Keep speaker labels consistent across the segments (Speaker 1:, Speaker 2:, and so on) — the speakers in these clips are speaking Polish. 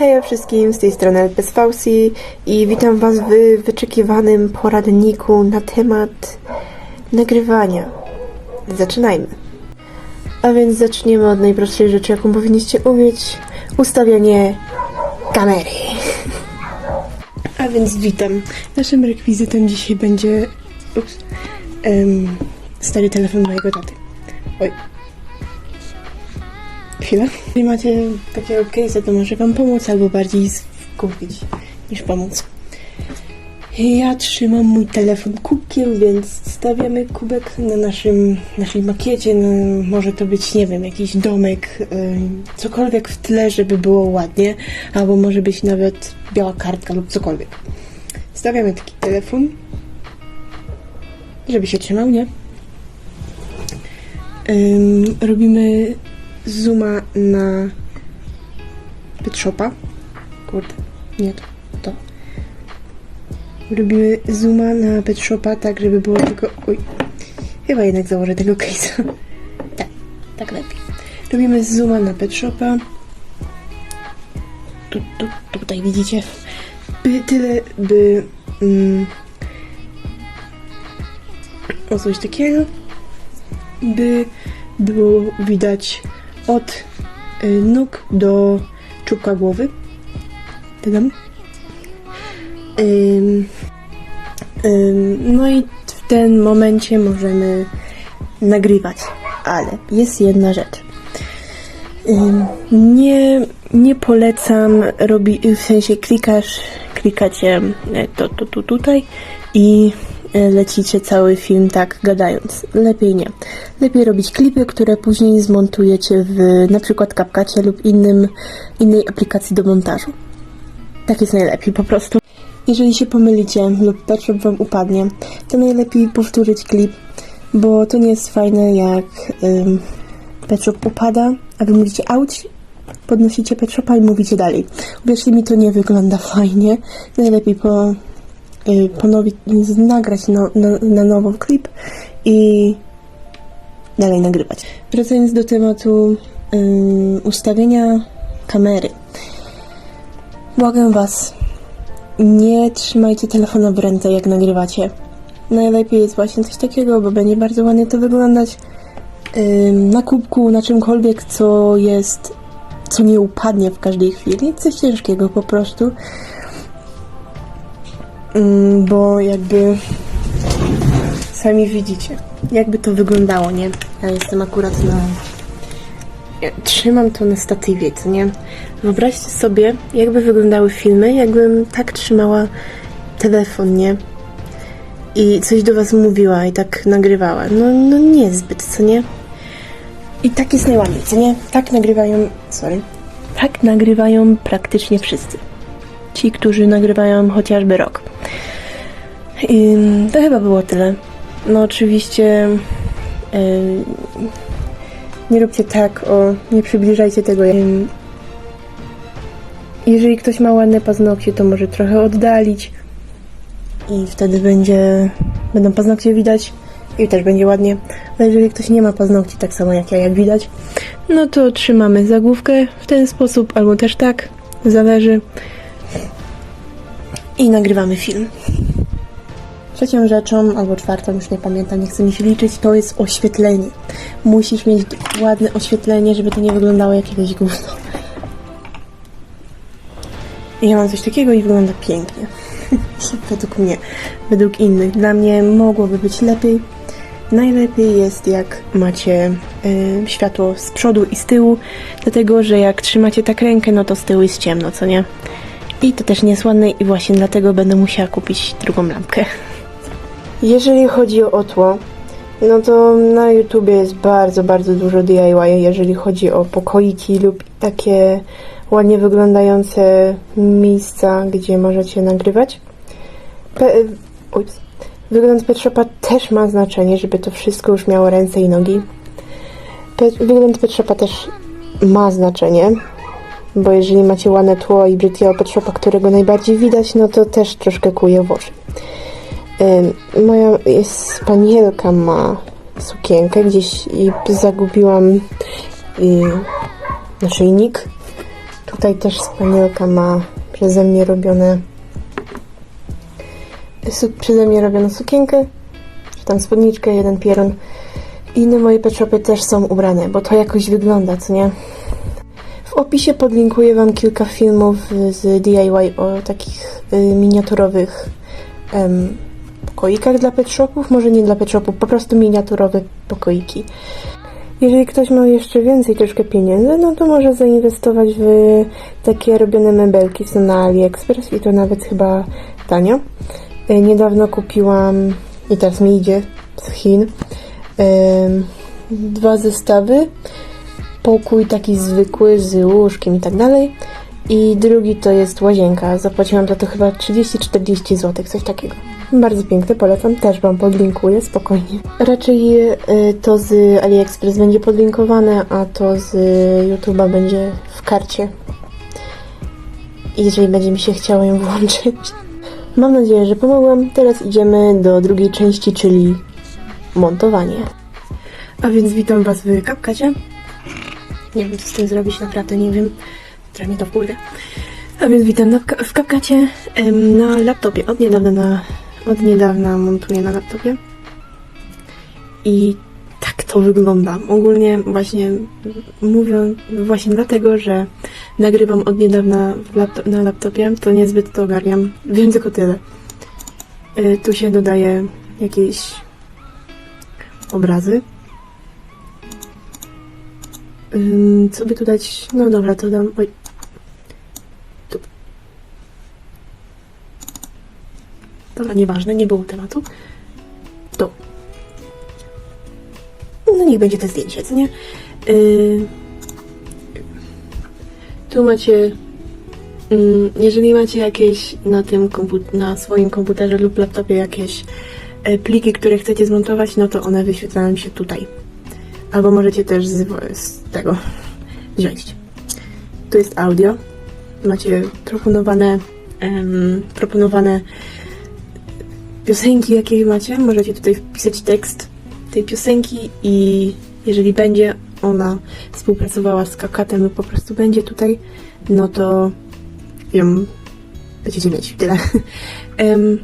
Speaker 1: Hej wszystkim, z tej strony LPS Fauci i witam Was w wyczekiwanym poradniku na temat nagrywania. Zaczynajmy. A więc zaczniemy od najprostszej rzeczy, jaką powinniście umieć. Ustawianie kamery. A więc witam. Naszym rekwizytem dzisiaj będzie ups, stary telefon mojego taty. Oj. Chwilę. Jeśli macie takiego case'a, to może wam pomóc, albo bardziej skupić niż pomóc. Ja trzymam mój telefon kubkiem, więc stawiamy kubek na naszym, naszej makiecie. No, może to być, nie wiem, jakiś domek, ym, cokolwiek w tle, żeby było ładnie, albo może być nawet biała kartka lub cokolwiek. Stawiamy taki telefon, żeby się trzymał, nie? Robimy zooma na Pet Shopa. Kurde, nie to, to. Robimy zooma na Pet Shopa tak, żeby było tylko... Oj, chyba jednak założę tego case'a. Tak, tak lepiej. Robimy zooma na Pet Shopa. Tu, tu, tutaj widzicie. By tyle, by... Mm, o coś takiego. By było widać od y, nóg do czubka głowy. Tadam. No i w tym momencie możemy nagrywać. Ale jest jedna rzecz. Nie, nie polecam robi, w sensie klikasz, klikacie e, to, to tu tutaj i lecicie cały film tak gadając. Lepiej nie. Lepiej robić klipy, które później zmontujecie w na przykład CapCutie lub innym, innej aplikacji do montażu. Tak jest najlepiej po prostu. Jeżeli się pomylicie lub Photoshop wam upadnie, to najlepiej powtórzyć klip, bo to nie jest fajne jak ym, Photoshop upada, a wy mówicie auć, podnosicie Photoshop'a i mówicie dalej. Uwierzcie mi, to nie wygląda fajnie. Najlepiej po, ponowić, nagrać no, na, na nowo klip i dalej nagrywać. Wracając do tematu ym, ustawienia kamery. Błagam Was, nie trzymajcie telefonu w ręce, jak nagrywacie. Najlepiej jest właśnie coś takiego, bo będzie bardzo ładnie to wyglądać ym, na kubku, na czymkolwiek, co jest, co nie upadnie w każdej chwili. Coś ciężkiego po prostu. Ym, bo jakby sami widzicie, jakby to wyglądało, nie? Ja jestem akurat na... Ja trzymam to na statywie, co nie? Wyobraźcie sobie, jakby wyglądały filmy, jakbym tak trzymała telefon, nie? I coś do was mówiła i tak nagrywała. No, no niezbyt, co nie? I tak jest najładniej, co nie? Tak nagrywają... Sorry. Tak nagrywają praktycznie wszyscy. Ci, którzy nagrywają chociażby rok. I to chyba było tyle. No oczywiście... Nie róbcie tak, o, nie przybliżajcie tego. Jeżeli ktoś ma ładne paznokcie, to może trochę oddalić i wtedy będzie, będą paznokcie widać i też będzie ładnie. Ale jeżeli ktoś nie ma paznokci, tak samo jak ja, jak widać, no to trzymamy zagłówkę w ten sposób, albo też tak, zależy. I nagrywamy film. Trzecią rzeczą, albo czwartą, już nie pamiętam, nie chcę mi się liczyć, to jest oświetlenie. Musisz mieć ładne oświetlenie, żeby to nie wyglądało jak jakieś gówno. I ja mam coś takiego i wygląda pięknie. według mnie, według innych. Dla mnie mogłoby być lepiej. Najlepiej jest jak macie y, światło z przodu i z tyłu, dlatego że jak trzymacie tak rękę, no to z tyłu jest ciemno, co nie? I to też nie jest ładne i właśnie dlatego będę musiała kupić drugą lampkę. Jeżeli chodzi o tło, no to na YouTubie jest bardzo, bardzo dużo DIY, jeżeli chodzi o pokoiki lub takie ładnie wyglądające miejsca, gdzie możecie nagrywać. Pe ups. Wygląd Petrzopa też ma znaczenie, żeby to wszystko już miało ręce i nogi. Pe wygląd Petrzopa też ma znaczenie, bo jeżeli macie ładne tło i brzydkiego Petrzopa, którego najbardziej widać, no to też troszkę kuje w oczy. Moja jest, panielka ma sukienkę gdzieś i zagubiłam y, naszyjnik Tutaj też spanielka ma przeze mnie robione przeze mnie robioną sukienkę, czy tam spódniczkę, jeden pierun. Inne moje pet też są ubrane, bo to jakoś wygląda, co nie? W opisie podlinkuję Wam kilka filmów z DIY o takich y, miniaturowych pokoikach dla pet shopów. Może nie dla pet shopów, po prostu miniaturowe pokoiki. Jeżeli ktoś ma jeszcze więcej troszkę pieniędzy, no to może zainwestować w takie robione mebelki. Są na AliExpress i to nawet chyba tanio. Y, Niedawno kupiłam, i teraz mi idzie z Chin, dwa zestawy. Pokój taki zwykły z łóżkiem i tak dalej. I drugi to jest łazienka. Zapłaciłam za to chyba 30-40 zł, coś takiego. Bardzo piękne, polecam. Też Wam podlinkuję, spokojnie. Raczej y, to z AliExpress będzie podlinkowane, a to z YouTube'a będzie w karcie. Jeżeli będzie mi się chciało ją włączyć. Mam nadzieję, że pomogłam. Teraz idziemy do drugiej części, czyli montowanie. A więc witam Was w kapkacie. Nie wiem, co z tym zrobić, naprawdę nie wiem. Trochę mnie to wkurwia. A więc witam na, w kapkacie na laptopie. Od niedawna, na, od niedawna montuję na laptopie. I tak to wygląda. Ogólnie właśnie mówię właśnie dlatego, że nagrywam od niedawna laptop, na laptopie, to niezbyt to ogarniam, więc tylko tyle. Y, tu się dodaje jakieś obrazy. Co by tu dać? No dobra, to dam. Oj. Dobra, nieważne, nie było tematu. Tu. No niech będzie to zdjęcie, co nie? Yy, tu macie. ym, jeżeli macie jakieś na tym na swoim komputerze lub laptopie jakieś e, pliki, które chcecie zmontować, no to one wyświetlają się tutaj. Albo możecie też z, z tego wziąć. Tu jest audio. Macie proponowane, em, proponowane piosenki, jakie macie. Możecie tutaj wpisać tekst tej piosenki i jeżeli będzie ona współpracowała z kakatem lub po prostu będzie tutaj, no to ją będziecie mieć. Tyle. Em,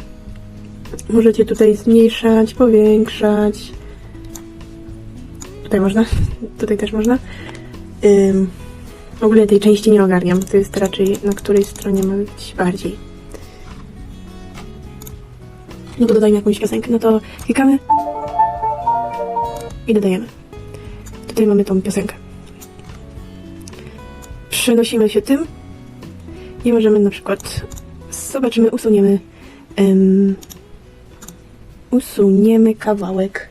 Speaker 1: możecie tutaj zmniejszać, powiększać. Tutaj można, tutaj też można. Ym, w ogóle tej części nie ogarniam. To jest raczej na której stronie ma być bardziej. No to dodajmy jakąś piosenkę. No to klikamy i dodajemy. Tutaj mamy tą piosenkę. Przenosimy się tym i możemy na przykład zobaczymy, usuniemy em, usuniemy kawałek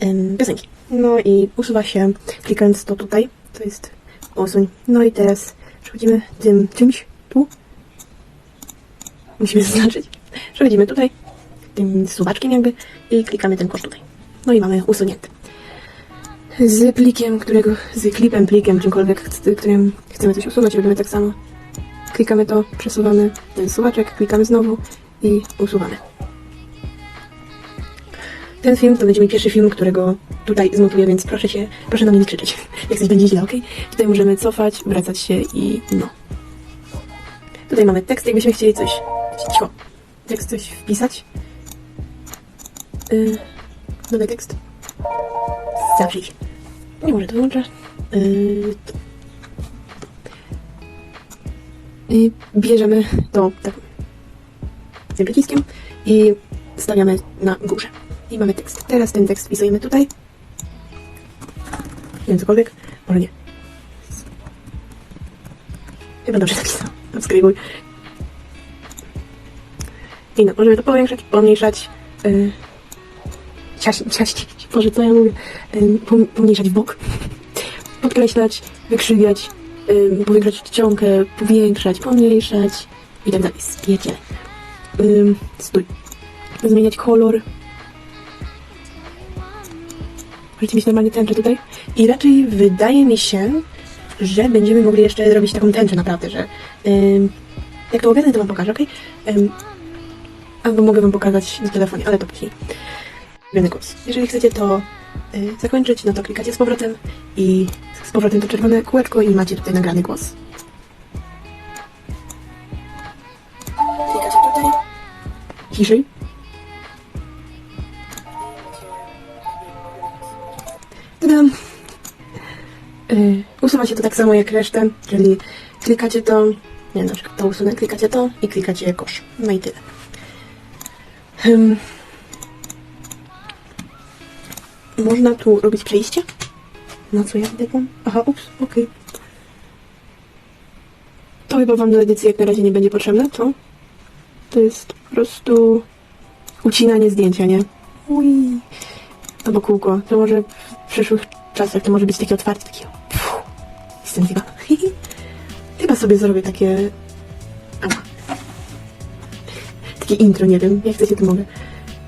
Speaker 1: em, piosenki. No i usuwa się klikając to tutaj. To jest usuń. No i teraz przechodzimy tym czymś tu. Musimy zaznaczyć. Przechodzimy tutaj tym suwaczkiem jakby i klikamy ten kod tutaj. No i mamy usunięty. Z plikiem, którego, z klipem, plikiem, czymkolwiek, którym chcemy coś usunąć, robimy tak samo. Klikamy to, przesuwamy ten suwaczek, klikamy znowu i usuwamy. Ten film to będzie mój pierwszy film, którego tutaj zmontuję, więc proszę się, proszę na mnie nie krzyczeć. Jak coś będzie źle, ok? Tutaj możemy cofać, wracać się i no. Tutaj mamy tekst, jakbyśmy chcieli coś, cicho, tekst coś wpisać. Yy, dodaj tekst. Idzie. Nie może to wyłączać. Yy. I bierzemy to tak, tym przyciskiem i stawiamy na górze. I mamy tekst. Teraz ten tekst wpisujemy tutaj. Nie wiem, cokolwiek. Może nie. Chyba dobrze napisał. Subskrybuj. I no, możemy to powiększać, pomniejszać. Yy, ciaś, ciaścić. Boże, co ja mówię? Pom- pomniejszać w bok. Podkreślać, wykrzywiać, powiększać czcionkę, powiększać, pomniejszać i tak dalej. Spierdzielaj. Yy, stój. Zmieniać kolor. Możecie mieć normalnie tęczę tutaj. I raczej wydaje mi się, że będziemy mogli jeszcze zrobić taką tęczę naprawdę, że jak to ogarnę, to wam pokażę, ok? Ym, albo mogę wam pokazać na telefonie, ale to później ulubiony kurs. Jeżeli chcecie to y, zakończyć, no to klikacie z powrotem i z powrotem to czerwone kółeczko i macie tutaj nagrany głos. Klikacie tutaj. Ciszej. Tadam. Y, usuwacie to tak samo jak resztę, czyli klikacie to, nie na to usunę, klikacie to i klikacie kosz. No i tyle. Hm można tu robić przejście? Na co ja wbiegłam? Aha, ups, okej. To chyba wam do edycji jak na razie nie będzie potrzebne, co? To jest po prostu ucinanie zdjęcia, nie? Ui. Albo kółko. To może w przyszłych czasach to może być takie otwarte, takie jestem zjebana. Chyba sobie zrobię takie... Ała. Takie intro, nie wiem, jak chcecie to mogę.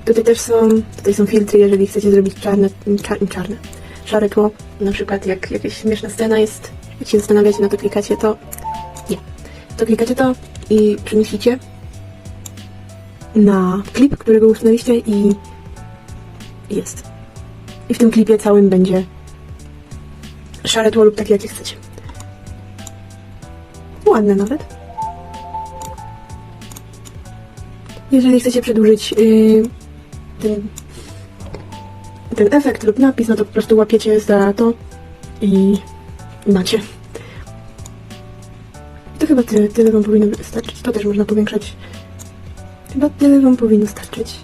Speaker 1: Tutaj też są, tutaj są filtry, jeżeli chcecie zrobić czarne, czar, czarne, szare tło. Na przykład jak jakaś śmieszna scena jest, jak się zastanawiacie na to, klikacie to, nie. To klikacie to i przemyślicie na klip, którego usunęliście i jest. I w tym klipie całym będzie szare tło lub takie, jakie chcecie. Ładne nawet. Jeżeli chcecie przedłużyć yy, ten, ten efekt lub napis, no to po prostu łapiecie za to i macie. To chyba tyle, tyle wam powinno wystarczyć. To też można powiększać. Chyba tyle wam powinno starczyć.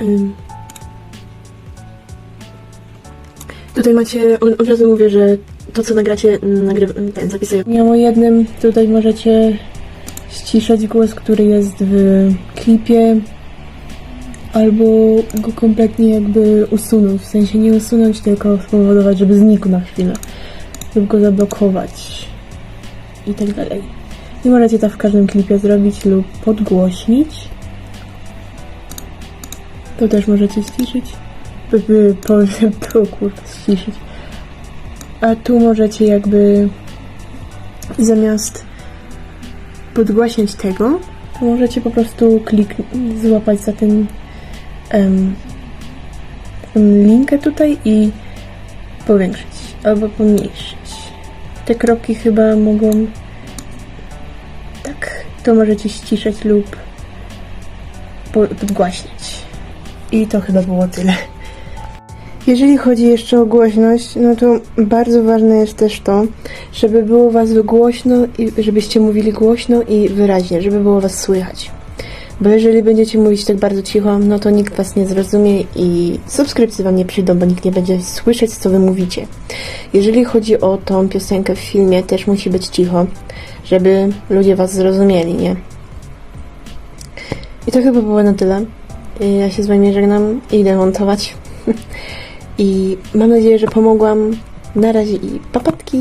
Speaker 1: Ym. Tutaj macie, od razu mówię, że to co nagracie, nagrywa, ten zapisuję. Ja o jednym, tutaj możecie ściszać głos, który jest w klipie, albo go kompletnie jakby usunąć, w sensie nie usunąć, tylko spowodować, żeby znikł na chwilę, lub go zablokować i tak dalej. I możecie to w każdym klipie zrobić lub podgłośnić. To też możecie ściszyć. By, by, po, po kurwa, ściszyć. A tu możecie jakby zamiast podgłaśniać tego, to możecie po prostu klik złapać za ten tę linkę tutaj i powiększyć albo pomniejszyć. Te kropki chyba mogą tak, to możecie ściszać lub po- podgłaśniać. I to chyba było tyle. Jeżeli chodzi jeszcze o głośność, no to bardzo ważne jest też to, żeby było Was głośno i żebyście mówili głośno i wyraźnie, żeby było Was słychać. Bo jeżeli będziecie mówić tak bardzo cicho, no to nikt Was nie zrozumie i subskrypcje Wam nie przyjdą, bo nikt nie będzie słyszeć, co Wy mówicie. Jeżeli chodzi o tą piosenkę w filmie, też musi być cicho, żeby ludzie Was zrozumieli, nie? I to chyba było na tyle. Ja się z Wami żegnam i idę montować. I mam nadzieję, że pomogłam. Na razie i papatki.